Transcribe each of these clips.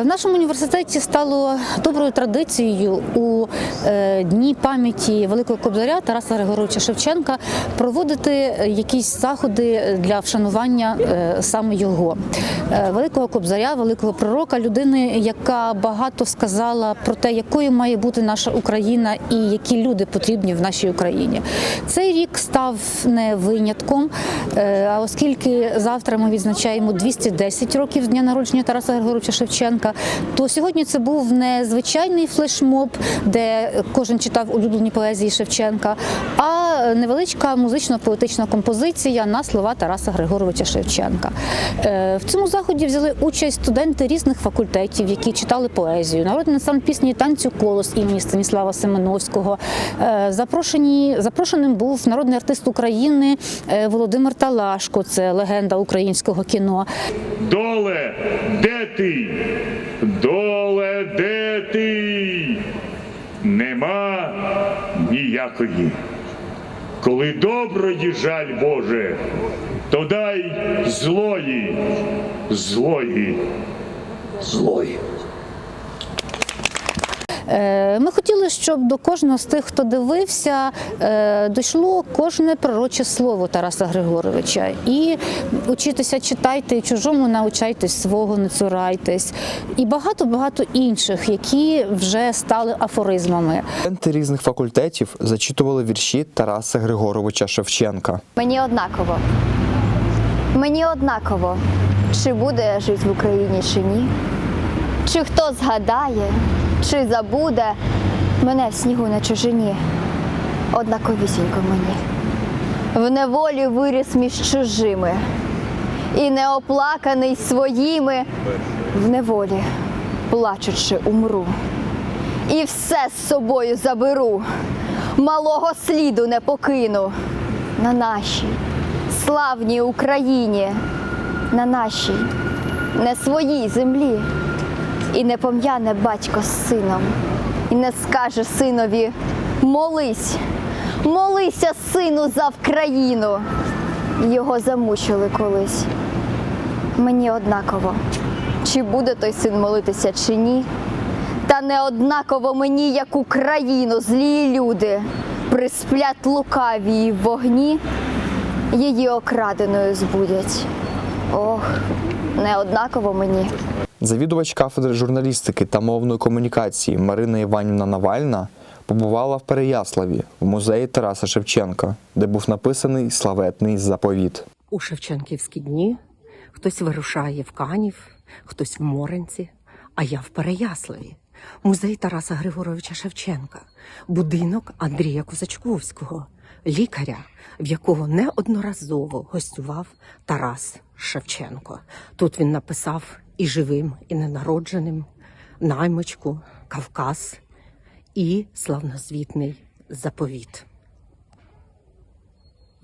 В нашому університеті стало доброю традицією у е, дні пам'яті Великого Кобзаря Тараса Григоровича Шевченка проводити якісь заходи для вшанування е, саме його Е, великого кобзаря, великого пророка, людини, яка багато сказала про те, якою має бути наша Україна і які люди потрібні в нашій Україні. Цей рік став не винятком, а оскільки завтра ми відзначаємо 210 років з дня народження Тараса Григоровича Шевченка, то сьогодні це був не звичайний флешмоб, де кожен читав улюблені поезії Шевченка, а невеличка музично-поетична композиція на слова Тараса Григоровича Шевченка. Е, В цьому заході взяли участь студенти різних факультетів, які читали поезію. Народний ансамбль пісні танцю колос імені Станіслава Семеновського. Е, Запрошені запрошеним був народний артист України е, Володимир Талашко. Це легенда українського кіно. Доле, де ти? Доле, де ти? Нема ніякої. Коли доброї жаль Боже, то дай злої, злої, злої. Е, Ми хотіли, щоб до кожного з тих, хто дивився, е, дійшло кожне пророче слово Тараса Григоровича. І учитися читайте, і чужому научайтесь, свого не цурайтесь. І багато-багато інших, які вже стали афоризмами. Студенти різних факультетів зачитували вірші Тараса Григоровича Шевченка. Мені однаково. Мені однаково, чи буде я жити в Україні чи ні. Чи хто згадає, чи забуде мене в снігу на чужині. Однаковісінько мені. В неволі виріс між чужими. І неоплаканий своїми в неволі, плачучи, умру. І все з собою заберу, малого сліду не покину на нашій славній Україні, на нашій, не своїй землі. І не пом'яне батько з сином, і не скаже синові молись, молися, сину, за Вкраїну. Його замучили колись. Мені однаково, чи буде той син молитися, чи ні. Та не однаково мені, як Україну, злі люди, присплять лукаві в вогні, її окраденою збудять. Ох, не однаково мені. Завідувач кафедри журналістики та мовної комунікації Марина Іванівна Навальна побувала в Переяславі в музеї Тараса Шевченка, де був написаний славетний заповіт. у Шевченківські дні хтось вирушає в Канів, хтось в Моренці, а я в Переяславі. Музей Тараса Григоровича Шевченка, будинок Андрія Козачковського, лікаря, в якого неодноразово гостював Тарас Шевченко. Тут він написав і живим, і ненародженим, наймичку, Кавказ і славнозвітний заповіт.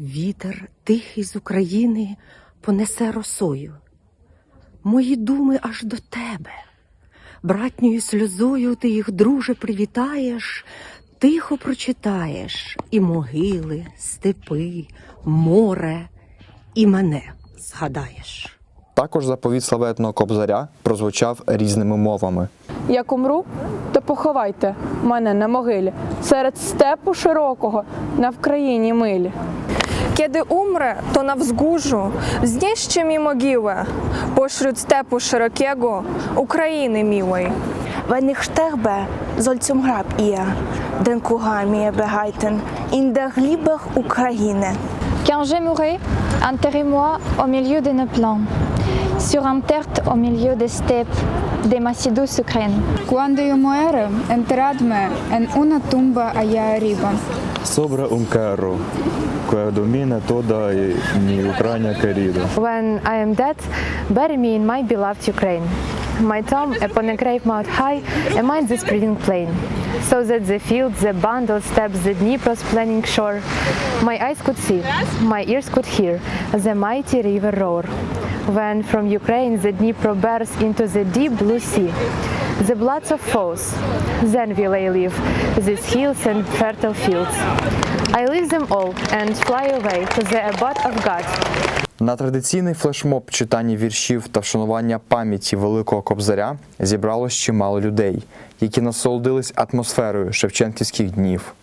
Вітер тихий з України понесе росою. Мої думи аж до тебе. Братньою сльозою ти їх, друже, привітаєш, тихо прочитаєш і могили, степи, море, і мене згадаєш. Також заповіт славетного кобзаря прозвучав різними мовами. Як умру, то поховайте мене на могилі серед степу широкого на Вкраїні милі. Kiedy umrę, to na wzgórzu znieście mi mogiłę pośród stepu szerokiego Ukrainy miłej. Ihr, den Kuchen mir behalten in der lieben Ukraine. Quand je mourrai, enterrez-moi au milieu de nos plans, sur un terre au milieu des steppes de ma si douce Ukraine. Quando io muero, enterradme en una tumba allá arriba. Sobre un carro que domina toda mi Ucrania querida. When I am dead, bury me in my beloved Ukraine. My tomb upon a grave mount high amid the spreading plain, so that the fields, the bundled steps, the Dnipro's planning shore, my eyes could see, my ears could hear the mighty river roar. When from Ukraine the Dnipro bears into the deep blue sea, the bloods of foes, then will I leave these hills and fertile fields. I leave them all and fly away to the abode of God. На традиційний флешмоб читання віршів та вшанування пам'яті Великого Кобзаря зібралось чимало людей, які насолодились атмосферою шевченківських днів.